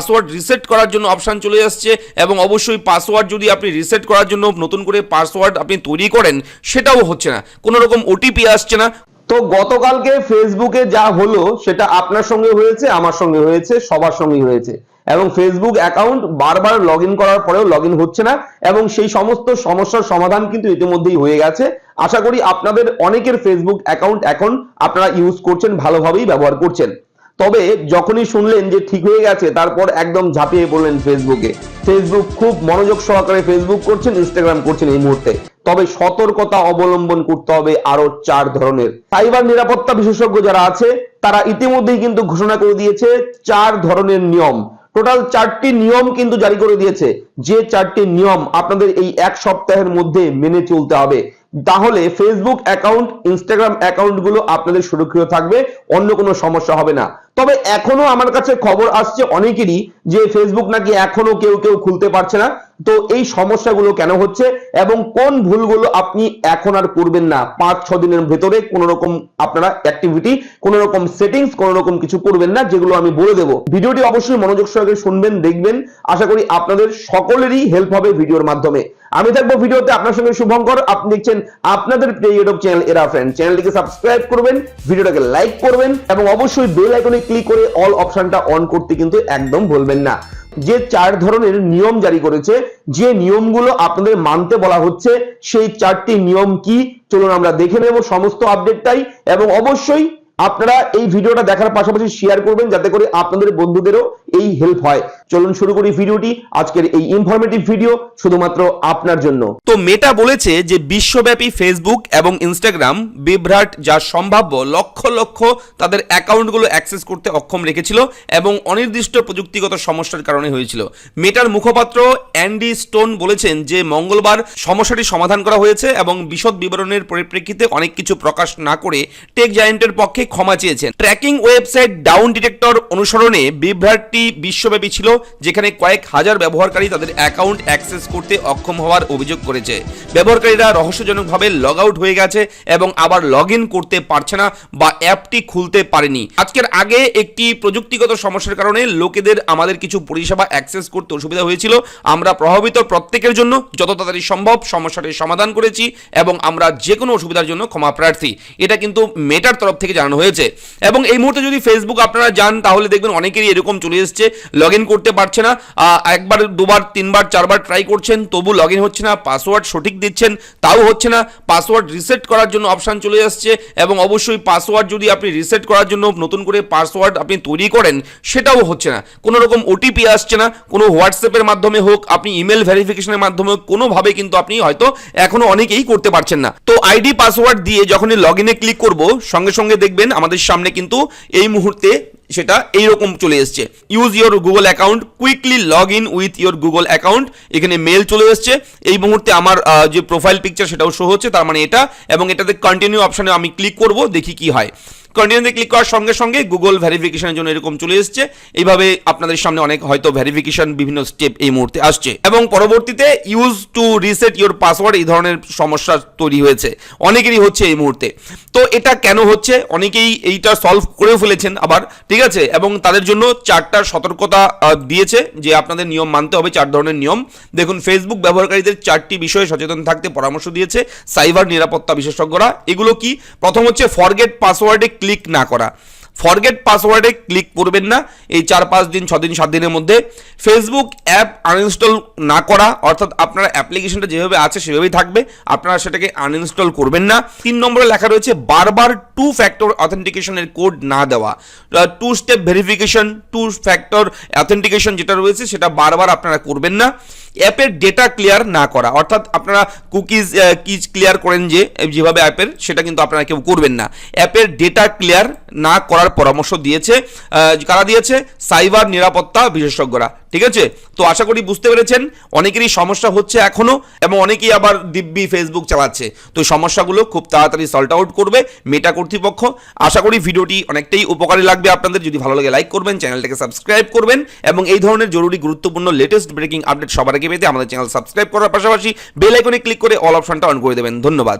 Password reset করার জন্য option চলে আসছে এবং অবশ্যই পাসওয়ার্ড যদি আপনি রিসেট করার জন্য নতুন করে পাসওয়ার্ড আপনি তৈরি করেন, সেটাও হচ্ছে না। কোনো রকম ওটিপি আসছে না। তো গতকালকে ফেসবুকে যা হলো, সেটা আপনার সঙ্গে হয়েছে, আমার সঙ্গে হয়েছে, সবার সঙ্গেই হয়েছে। এবং ফেসবুক অ্যাকাউন্ট বারবার লগ করার পরেও লগ হচ্ছে না এবং সেই সমস্ত সমস্যার সমাধান কিন্তু ইতিমধ্যেই হয়ে গেছে। আশা করি আপনাদের অনেকের ফেসবুক অ্যাকাউন্ট এখন আপনারা ইউজ করছেন, ভালোভাবেই ব্যবহার করছেন। তবে যখনই শুনলেন যে ঠিক হয়ে গেছে, তারপর একদম ঝাঁপিয়ে পড়লেন ফেসবুকে ফেসবুক খুব মনোযোগ সহকারে ফেসবুক করছেন ইনস্টাগ্রাম করছেন এই মুহূর্তে। তবে সতর্কতা অবলম্বন করতে হবে আরও চার ধরনের। সাইবার নিরাপত্তা বিশেষজ্ঞ যারা আছে, তারা ইতিমধ্যেই কিন্তু ঘোষণা করে দিয়েছে চার ধরনের নিয়ম। টোটাল চারটি নিয়ম কিন্তু জারি করে দিয়েছে। যে চারটি নিয়ম আপনাদের এই এক সপ্তাহের মধ্যে মেনে চলতে হবে। তাহলে ফেসবুক অ্যাকাউন্ট ইনস্টাগ্রাম অ্যাকাউন্টগুলো আপনাদের সুরক্ষিত থাকবে, অন্য কোনো সমস্যা হবে না। তবে এখনও আমার কাছে খবর আসছে অনেকেরই যে ফেসবুক নাকি এখনও কেউ কেউ খুলতে পারছে না। তো এই সমস্যাগুলো কেন হচ্ছে এবং কোন ভুলগুলো আপনি এখন আর করবেন না? পাঁচ, ছ দিনের ভেতরে কোন রকম আপনারা অ্যাক্টিভিটি কোন রকম সেটিংস কোন রকম কিছু করবেন না, যেগুলো আমি বলে দেবো। ভিডিওটি অবশ্যই মনোযোগ সহকারে শুনবেন, দেখবেন। আশা করি আপনাদের সকলেরই হেল্প হবে ভিডিওর মাধ্যমে। আমি থাকব ভিডিওতে আপনার সঙ্গে শুভঙ্কর। আপনি দেখছেন আপনাদের প্রিয় ইউটিউব চ্যানেল এরা ফ্রেন্ড চ্যানেলটিকে সাবস্ক্রাইব করবেন, ভিডিওটাকে লাইক করবেন এবং অবশ্যই বেল আইকনে ক্লিক করে অল অপশনটা অন করতে কিন্তু একদম ভুলবেন না। যে চার ধরনের নিয়ম জারি করেছে, যে নিয়মগুলো আপনাদের মানতে বলা হচ্ছে, সেই চারটি নিয়ম কি? চলুন আমরা দেখে নেব সমস্ত আপডেটটাই এবং অবশ্যই আপনারা এই ভিডিওটা দেখার পাশাপাশি শেয়ার করবেন যাতে করে আপনাদের বন্ধুদেরও এই হেল্প হয়। চলুন শুরু করি ভিডিওটি। আজকের এই ইনফরমেটিভ ভিডিও শুধুমাত্র আপনার জন্য। তো মেটা বলেছে যে বিশ্বব্যাপী ফেসবুক এবং ইনস্টাগ্রাম বিভ্রাট যা সম্ভাব্য লক্ষ লক্ষ তাদের অ্যাকাউন্টগুলো অ্যাক্সেস করতে অক্ষম রেখেছিল এবং অনির্দিষ্ট প্রযুক্তিগত সমস্যার কারণে হয়েছিল। মেটার মুখপাত্র অ্যান্ডি স্টোন বলেছেন যে মঙ্গলবার সমস্যাটি সমাধান করা হয়েছে এবং বিশদ বিবরণের পরিপ্রেক্ষিতে অনেক কিছু প্রকাশ না করে টেক জায়েন্টের পক্ষে ক্ষমা চেয়েছেন। ট্র্যাকিং ওয়েবসাইট ডাউন ডিটেক্টর অনুসরণে বিভ্রাটটি বিশ্বব্যাপী ছিল যেখানে কয়েক হাজার ব্যবহারকারী তাদের অ্যাকাউন্ট অ্যাক্সেস করতে অক্ষম হওয়ার অভিযোগ করেছে। ব্যবহারকারীরা রহস্যজনকভাবে লগ আউট হয়ে গেছে এবং আবার লগ ইন করতে পারছে না বা অ্যাপটি খুলতে পারেনি। আজকের আগে একটি প্রযুক্তিগত সমস্যার কারণে লোকেদের আমাদের কিছু পরিষেবা অ্যাক্সেস করতে অসুবিধা হয়েছিল। আমরা প্রভাবিত প্রত্যেকের জন্য যত তাড়াতাড়ি সম্ভব সমস্যাটির সমাধান করেছি এবং আমরা যে কোনো অসুবিধার জন্য ক্ষমা প্রার্থী। এটা কিন্তু মেটার তরফ থেকে জানানো হয়েছে। এবং এই মুহূর্তে যদি ফেসবুক আপনারা যান, তাহলে দেখবেন অনেকেরই এরকম চলে এসছে। লগ ইন করতে পারছে না। একবার, দুবার, তিনবার, চারবার ট্রাই করছেন, তবু লগ হচ্ছে না পাসওয়ার্ড সঠিক দিচ্ছেন, তাও হচ্ছে না। পাসওয়ার্ড রিসেট করার জন্য অপশান চলে আসছে এবং অবশ্যই পাসওয়ার্ড যদি আপনি রিসেট করার জন্য নতুন করে পাসওয়ার্ড আপনি তৈরি করেন, সেটাও হচ্ছে না। কোনো রকম ওটিপি আসছে না, কোনো হোয়াটসঅ্যাপের মাধ্যমে হোক, আপনি ইমেল ভেরিফিকেশনের মাধ্যমে কোনোভাবে কিন্তু আপনি হয়তো এখনও অনেকেই করতে পারছেন না। তো আইডি পাসওয়ার্ড দিয়ে যখনই লগ ক্লিক করব, সঙ্গে সঙ্গে দেখবেন আমাদের সামনে কিন্তু এই মুহূর্তে সেটা এইরকম চলে এসছে। Use your Google account quickly log in with your Google account এখানে মেল চলে এসছে। এই মুহূর্তে আমার যে প্রোফাইল পিকচার সেটাও শো হচ্ছে, তার মানে এটা, এবং এটাতে কন্টিনিউ অপশানে আমি ক্লিক করব, দেখি কি হয়। কন্টিনিউতে ক্লিক করার সঙ্গে সঙ্গে গুগল ভেরিফিকেশনের জন্য এরকম চলে এসছে। এইভাবে আপনাদের সামনে অনেক হয়তো ভেরিফিকেশন বিভিন্ন স্টেপ এই মুহূর্তে আসছে। এবং পরবর্তীতে use to reset your password এই ধরনের সমস্যা তৈরি হয়েছে। অনেকেরই হচ্ছে এই মুহূর্তে। তো এটা কেন হচ্ছে? অনেকেই এইটা সলভ করেও ফেলেছেন আবার, ঠিক আছে? এবং তাদের জন্য চারটা সতর্কতা দিয়েছে যে আপনাদের নিয়ম মানতে হবে, চার ধরনের নিয়ম। দেখুন ফেসবুক ব্যবহারকারীদের চারটি বিষয়ে সচেতন থাকতে পরামর্শ দিয়েছে সাইবার নিরাপত্তা বিশেষজ্ঞরা। এগুলো কি? প্রথম হচ্ছে ফরগেট পাসওয়ার্ডে ক্লিক না করা। ফরগেট পাসওয়ার্ডে ক্লিক করবেন না। এই চার, পাঁচ দিন, ছ দিন, সাত দিনের মধ্যে ফেসবুক অ্যাপ আনইনস্টল না করা, অর্থাৎ আপনার অ্যাপ্লিকেশনটা যেভাবে আছে সেভাবেই থাকবে। আপনারা সেটাকে আনইনস্টল করবেন না। তিন নম্বরে লেখা রয়েছে, বারবার টু ফ্যাক্টর অথেন্টিকেশনের কোড না দেওয়া। Two step verification two factor authentication যেটা রয়েছে, সেটা বারবার আপনারা করবেন না। অ্যাপের ডেটা ক্লিয়ার না করা। অর্থাৎ আপনারা কুকিজ কিজ ক্লিয়ার করেন যে যেভাবে অ্যাপের, সেটা কিন্তু আপনারা কেউ করবেন না। অ্যাপের ডেটা ক্লিয়ার না করার পরামর্শ দিয়েছে কারা দিয়েছে? সাইবার নিরাপত্তা বিশেষজ্ঞরা। ঠিক আছে? তো আশা করি বুঝতে পেরেছেন, অনেকেরই সমস্যা হচ্ছে এখনও, এবং অনেকেই আবার দিব্যি ফেসবুক চালাচ্ছে। তো সমস্যাগুলো খুব তাড়াতাড়ি সল্ট আউট করবে মেটা কর্তৃপক্ষ। আশা করি ভিডিওটি অনেকটাই উপকারী লাগবে আপনাদের। যদি ভালো লাগে লাইক করবেন, চ্যানেলটাকে সাবস্ক্রাইব করবেন, এবং এই ধরনের জরুরি, গুরুত্বপূর্ণ লেটেস্ট ব্রেকিং আপডেট সবার আগে পেতে আমাদের চ্যানেল সাবস্ক্রাইব করার পাশাপাশি বেল আইকনে ক্লিক করে অল অপশনটা অন করে দেবেন। ধন্যবাদ।